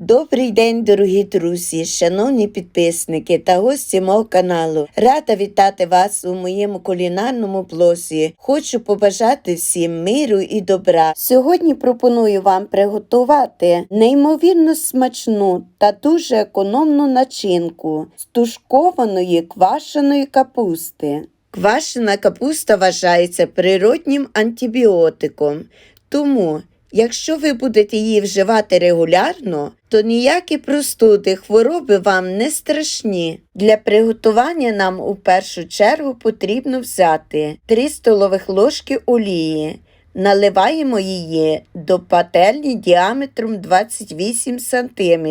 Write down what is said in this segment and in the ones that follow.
Добрий день, дорогі друзі, шановні підписники та гості мого каналу. Рада вітати вас у моєму кулінарному блозі. Хочу побажати всім миру і добра. Сьогодні пропоную вам приготувати неймовірно смачну та дуже економну начинку з тушкованої квашеної капусти. Квашена капуста вважається природнім антибіотиком, тому Якщо ви будете її вживати регулярно, то ніякі простуди, хвороби вам не страшні. Для приготування нам у першу чергу потрібно взяти 3 столових ложки олії. Наливаємо її до пательні діаметром 28 см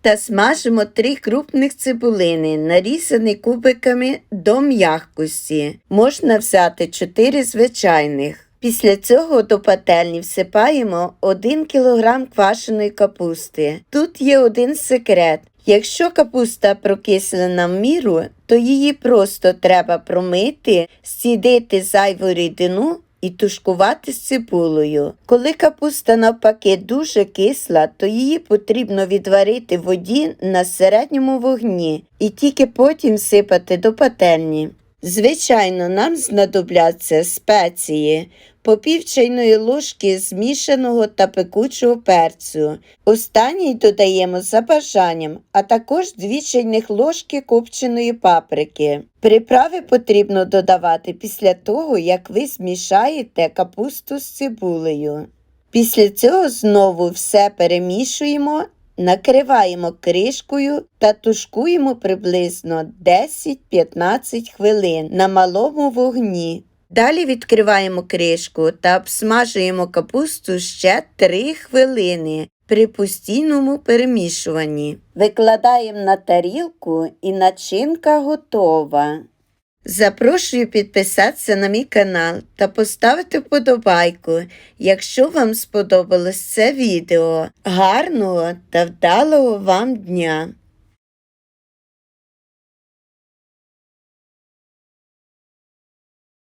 та смажимо 3 крупних цибулини, нарізані кубиками до м'якості. Можна взяти 4 звичайних. Після цього до пательні всипаємо 1 кг квашеної капусти. Тут є один секрет. Якщо капуста прокислена в міру, то її просто треба промити, стідити зайву рідину і тушкувати з цибулею. Коли капуста навпаки дуже кисла, то її потрібно відварити в воді на середньому вогні і тільки потім сипати до пательні. Звичайно, нам знадобляться спеції по чайної ложки змішаного та пекучого перцю. Останній додаємо за бажанням, а також 2 чайних ложки копченої паприки. Приправи потрібно додавати після того, як ви змішаєте капусту з цибулею. Після цього знову все перемішуємо Накриваємо кришкою та тушкуємо приблизно 10-15 хвилин на малому вогні. Далі відкриваємо кришку та обсмажуємо капусту ще 3 хвилини при постійному перемішуванні. Викладаємо на тарілку і начинка готова. Запрошую підписатися на мій канал та поставити вподобайку, якщо вам сподобалось це відео. Гарного та вдалого вам дня!